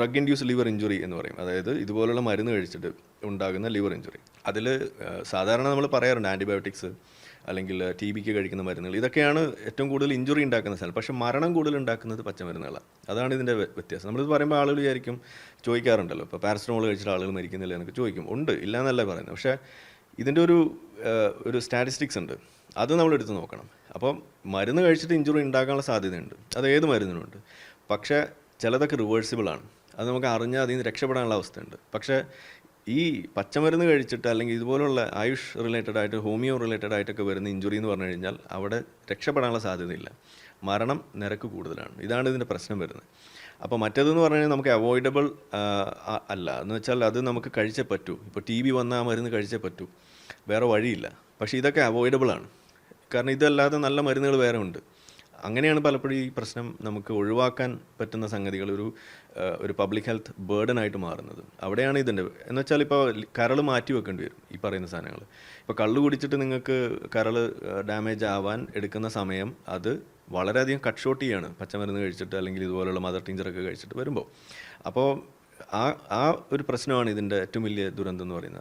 Drug induce liver injury എന്ന് പറയും. അതായത് ഇതുപോലുള്ള മരുന്ന് കഴിച്ചിട്ട് ഉണ്ടാകുന്ന ലിവർ ഇഞ്ചുറി. അതിൽ സാധാരണ നമ്മൾ പറയാറുണ്ട് ആന്റിബയോട്ടിക്സ് അല്ലെങ്കിൽ ടി ബിക്ക് കഴിക്കുന്ന മരുന്നുകൾ. ഇതൊക്കെയാണ് ഏറ്റവും കൂടുതൽ ഇഞ്ചുറി ഉണ്ടാക്കുന്ന സ്ഥലം പക്ഷേ മരണം കൂടുതൽ ഉണ്ടാക്കുന്നത് പച്ചമരുന്നുകളാണ്. അതാണ് ഇതിന്റെ വ്യ- വ്യത്യാസം. നമ്മളിത് പറയുമ്പോൾ ആളുകൾ വിചാരിക്കും ചോദിക്കാറുണ്ടല്ലോ. ഇപ്പോൾ പാരസ്റ്റമോൾ കഴിച്ചിട്ട് ആളുകൾ മരിക്കുന്നില്ല എന്നൊക്കെ ചോദിക്കും. ഉണ്ട് ഇല്ല എന്നല്ല പറയുന്നത്. പക്ഷേ ഇതിന്റെ ഒരു ഒരു സ്റ്റാറ്റിസ്റ്റിക്സ് ഉണ്ട്. അത് നമ്മൾ എടുത്ത് നോക്കണം. അപ്പം മരുന്ന് കഴിച്ചിട്ട് ഇഞ്ചുറി ഉണ്ടാക്കാനുള്ള സാധ്യതയുണ്ട്. അത് ഏത് മരുന്നിനുണ്ട് പക്ഷേ ചിലതൊക്കെ റിവേഴ്സിബിൾ ആണ് അത് നമുക്ക് അറിഞ്ഞാൽ അതിൽ നിന്ന് രക്ഷപ്പെടാനുള്ള അവസ്ഥയുണ്ട്. പക്ഷേ ഈ പച്ചമരുന്ന് കഴിച്ചിട്ട് അല്ലെങ്കിൽ ഇതുപോലുള്ള ആയുഷ് റിലേറ്റഡ് ആയിട്ട് ഹോമിയോ റിലേറ്റഡ് ആയിട്ടൊക്കെ വരുന്ന ഇഞ്ചുറി എന്ന് പറഞ്ഞു കഴിഞ്ഞാൽ അവിടെ രക്ഷപ്പെടാനുള്ള സാധ്യതയില്ല. മരണം നിരക്ക് കൂടുതലാണ്. ഇതാണ് ഇതിന്റെ പ്രശ്നം വരുന്നത്. അപ്പോൾ മറ്റേതെന്ന് പറഞ്ഞു കഴിഞ്ഞാൽ നമുക്ക് അവോയ്ഡബിൾ അല്ല. എന്ന് വെച്ചാൽ അത് നമുക്ക് കഴിച്ചേ പറ്റൂ. ഇപ്പോൾ ടി ബി വന്ന മരുന്ന് കഴിച്ചേ പറ്റൂ. വേറെ വഴിയില്ല. പക്ഷേ ഇതൊക്കെ അവോയ്ഡബിൾ ആണ്. കാരണം ഇതല്ലാതെ നല്ല മരുന്നുകൾ വേറെ ഉണ്ട്. അങ്ങനെയാണ് പലപ്പോഴും ഈ പ്രശ്നം നമുക്ക് ഒഴിവാക്കാൻ പറ്റുന്ന സംഗതികൾ ഒരു ഒരു പബ്ലിക് ഹെൽത്ത് ബേർഡൻ ആയിട്ട് മാറുന്നത്. അവിടെയാണ് ഇതിന്റെ എന്ന് വെച്ചാൽ ഇപ്പോൾ കരൾ മാറ്റി വെക്കേണ്ടി വരും ഈ പറയുന്ന സാധനങ്ങൾ. ഇപ്പോൾ കള്ള് കുടിച്ചിട്ട് നിങ്ങൾക്ക് കരൾ ഡാമേജ് ആവാൻ എടുക്കുന്ന സമയം അത് വളരെയധികം കട്ട് ഷോട്ട് ചെയ്യാണ്. പച്ചമരുന്ന് കഴിച്ചിട്ട് അല്ലെങ്കിൽ ഇതുപോലുള്ള മദർ ടീഞ്ചറൊക്കെ കഴിച്ചിട്ട് വരുമ്പോൾ. അപ്പോൾ ആ ആ ഒരു പ്രശ്നമാണ് ഇതിന്റെ ഏറ്റവും വലിയ ദുരന്തം എന്ന് പറയുന്നത്.